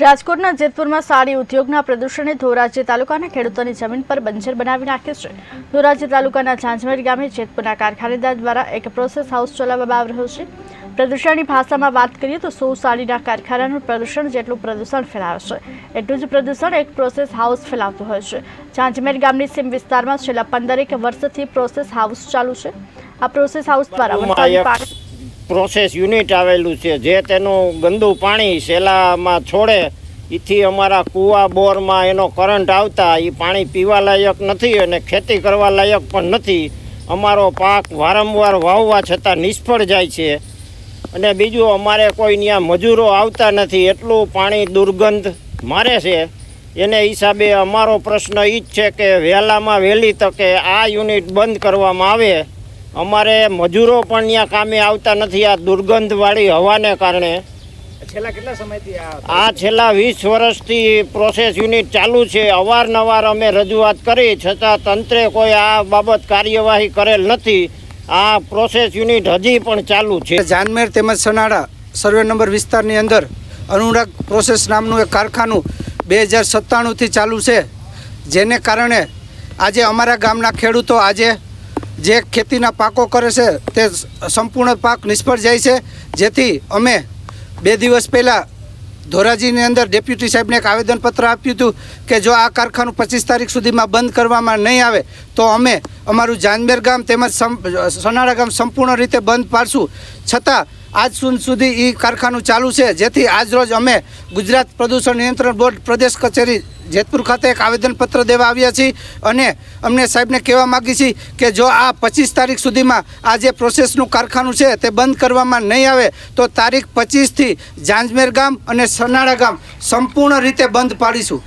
રાજકોટના જેતપુરમાં સાડી ઉદ્યોગના પ્રદૂષણે ધોરાજી તાલુકાના ખેડૂતોની જમીન પર બંજર બનાવી નાખી છે. ધોરાજી તાલુકાના ઝાંઝમેર ગામે જેતપુરના કારખાનેદાર દ્વારા એક પ્રોસેસ હાઉસ ચલાવવામાં આવી રહ્યો છે. પ્રદૂષણની ભાષામાં વાત કરીએ તો સો સાડીના કારખાનાનું પ્રદૂષણ જેટલું પ્રદૂષણ ફેલાવે છે એટલું જ પ્રદૂષણ એક પ્રોસેસ હાઉસ ફેલાવતું હોય છે. ઝાંઝમેર ગામની સીમ વિસ્તારમાં છેલ્લા પંદરેક વર્ષથી પ્રોસેસ હાઉસ ચાલુ છે. આ પ્રોસેસ હાઉસ દ્વારા પ્રોસેસ યુનિટ આવેલું છે, જે તેનું ગંદુ પાણી સેલામાં છોડે એથી અમારા કૂવા બોરમાં એનો કરંટ આવતા એ પાણી પીવા લાયક નથી અને ખેતી કરવા લાયક પણ નથી. અમારો પાક વારંવાર વાવવા છતાં નિષ્ફળ જાય છે. અને બીજું, અમારે કોઈ ત્યાં મજૂરો આવતા નથી, એટલું પાણી દુર્ગંધ મારે છે. એને હિસાબે અમારો પ્રશ્ન એ જ છે કે વહેલામાં વહેલી તકે આ યુનિટ બંધ કરવામાં આવે. અમારે મજૂરો પણ ત્યાં કામે આવતા નથી. આ દુર્ગંધવાળી હવાને કારણે. છેલ્લા કેટલા સમયથી આ આ છેલ્લા વીસ વર્ષથી પ્રોસેસ યુનિટ ચાલુ છે. અવારનવાર અમે રજૂઆત કરી છતાં તંત્રે કોઈ આ બાબત કાર્યવાહી કરેલ નથી. આ પ્રોસેસ યુનિટ હજી પણ ચાલુ છે. જાનમેર તેમજ સનાડા સર્વે નંબર વિસ્તારની અંદર અનુરાગ પ્રોસેસ નામનું એક કારખાનું બે હજાર સત્તાણુંથી ચાલુ છે. જેને કારણે આજે અમારા ગામના ખેડૂતો આજે જે ખેતીના પાકો કરે છે, તે સંપૂર્ણ પાક નિષ્ફળ જાય છે. જેથી અમે બે દિવસ પહેલાં ધોરાજીની અંદર ડેપ્યુટી સાહેબને એક આવેદનપત્ર આપ્યું હતું કે જો આ કારખાનું પચીસ તારીખ સુધીમાં બંધ કરવામાં નહીં આવે, તો અમે અમારું જાનમેર ગામ તેમજ સનાડા ગામ સંપૂર્ણ રીતે બંધ પાડશું. છતાં આજ સુધી એ કારખાનું ચાલુ છે, જેથી આજરોજ અમે ગુજરાત પ્રદૂષણ નિયંત્રણ બોર્ડ પ્રદેશ કચેરી જેતપુર ખાતે એક આવેદનપત્ર દેવા આવ્યા છીએ અને અમને સાહેબને કહેવા માગી છીએ કે જો આ પચીસ તારીખ સુધીમાં આ જે પ્રોસેસનું કારખાનું છે તે બંધ કરવામાં નહીં આવે, તો તારીખ પચીસથી જાંજમેર ગામ અને સરનાળા ગામ સંપૂર્ણ રીતે બંધ પાડીશું.